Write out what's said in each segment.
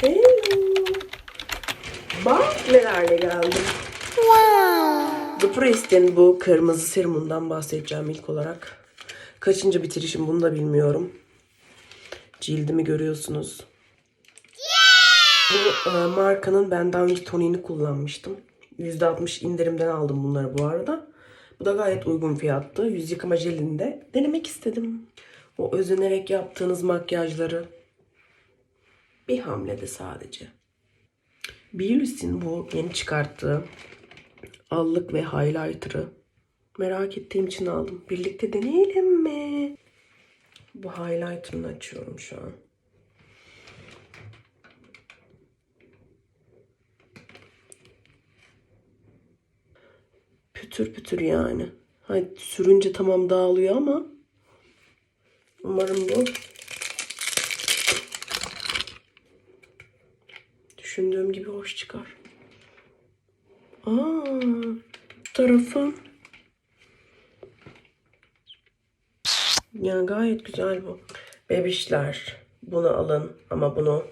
Hello. Bak nelerle geldim. The Prest'in bu kırmızı serumundan bahsedeceğim ilk olarak. Kaçıncı bitirişim bunu da bilmiyorum. Cildimi görüyorsunuz. Bu e, markanın ben daha önce tonini kullanmıştım. %60 indirimden aldım bunları bu arada. Bu da gayet uygun fiyattı. Yüz yıkama jelini de denemek istedim. O özenerek yaptığınız makyajları bir hamlede sadece. Biolis'in bu yeni çıkarttığı allık ve highlighter'ı merak ettiğim için aldım. Birlikte deneyelim mi? Bu highlighter'ını açıyorum şu an. Pütür pütür yani. Hani sürünce tamam dağılıyor ama umarım bu düşündüğüm gibi hoş çıkar. Aa, tarafı yani gayet güzel bu. Bebişler bunu alın ama bunu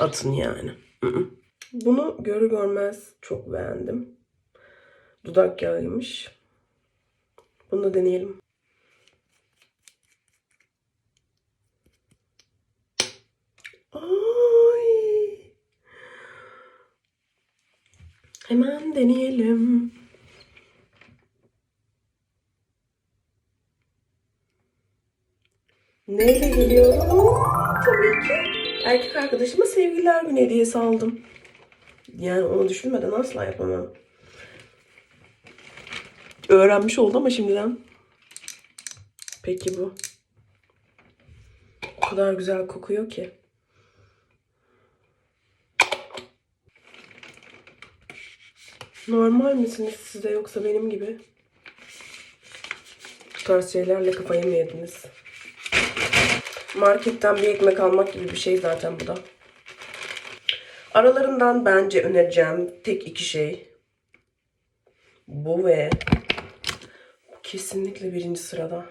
atın yani. Bunu görü görmez çok beğendim. Dudak yağıymış. Bunu da deneyelim. Ay. Hemen deneyelim. Neyle geliyorum? Tabii ki erkek arkadaşıma sevgililer günü hediyesi aldım. Yani onu düşünmeden asla yapamam. Öğrenmiş oldu ama şimdiden. Peki bu. O kadar güzel kokuyor ki. Normal misiniz siz de yoksa benim gibi? Bu tarz şeylerle kafayı mı yediniz? Marketten bir ekmek almak gibi bir şey zaten bu da. Aralarından bence önereceğim tek iki şey. Bu ve kesinlikle birinci sırada.